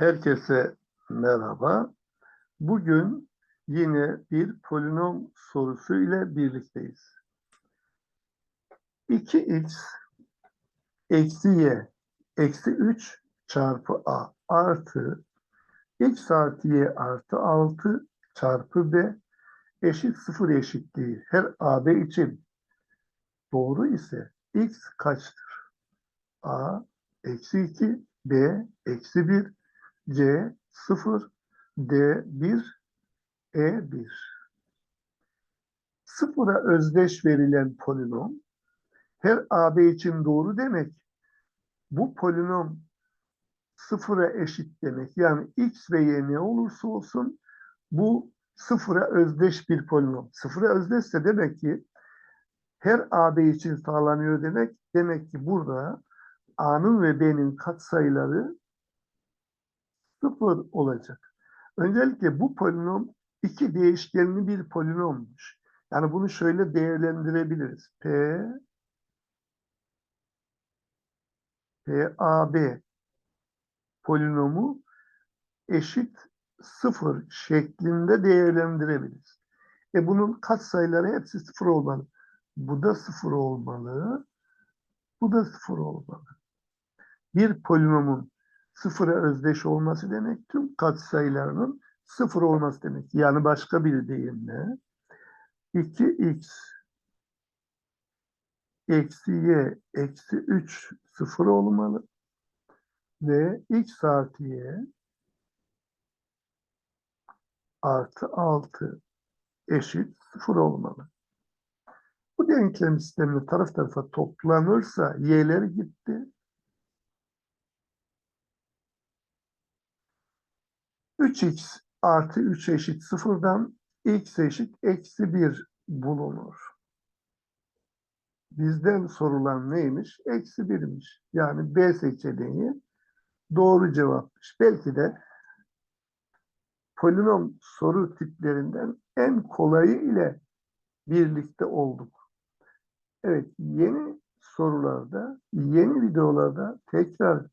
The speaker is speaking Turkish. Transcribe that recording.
Herkese merhaba. Bugün yine bir polinom sorusu ile birlikteyiz. 2x eksi y eksi 3 çarpı a artı x artı y artı 6 çarpı b eşit 0 eşitliği her ab için doğru ise x kaçtır? a eksi 2 b eksi 1 C 0, D 1, E 1. Sıfıra özdeş verilen polinom her AB için doğru demek. Bu polinom sıfıra eşit demek. Yani X ve Y ne olursa olsun bu sıfıra özdeş bir polinom. Sıfıra özdeşse demek ki her AB için sağlanıyor demek. Demek ki burada A'nın ve B'nin katsayıları sıfır olacak. Öncelikle bu polinom iki değişkenli bir polinommuş. Yani bunu şöyle değerlendirebiliriz. P PAB polinomu eşit sıfır şeklinde değerlendirebiliriz. E bunun katsayıları hepsi sıfır olmalı. Bu da sıfır olmalı. Bu da sıfır olmalı. Bir polinomun sıfıra özdeş olması demek tüm katsayılarının sıfır olması demek. Yani başka bir deyimle 2x eksi y eksi 3 sıfır olmalı ve x artı y artı 6 eşit sıfır olmalı. Bu denklem sistemi taraf tarafa toplanırsa y'ler gitti. 3x artı 3 eşit sıfırdan x eşit eksi 1 bulunur. Bizden sorulan neymiş? Eksi 1'miş. Yani B seçeneği doğru cevapmış. Belki de polinom soru tiplerinden en kolayı ile birlikte olduk. Evet, yeni sorularda, yeni videolarda tekrar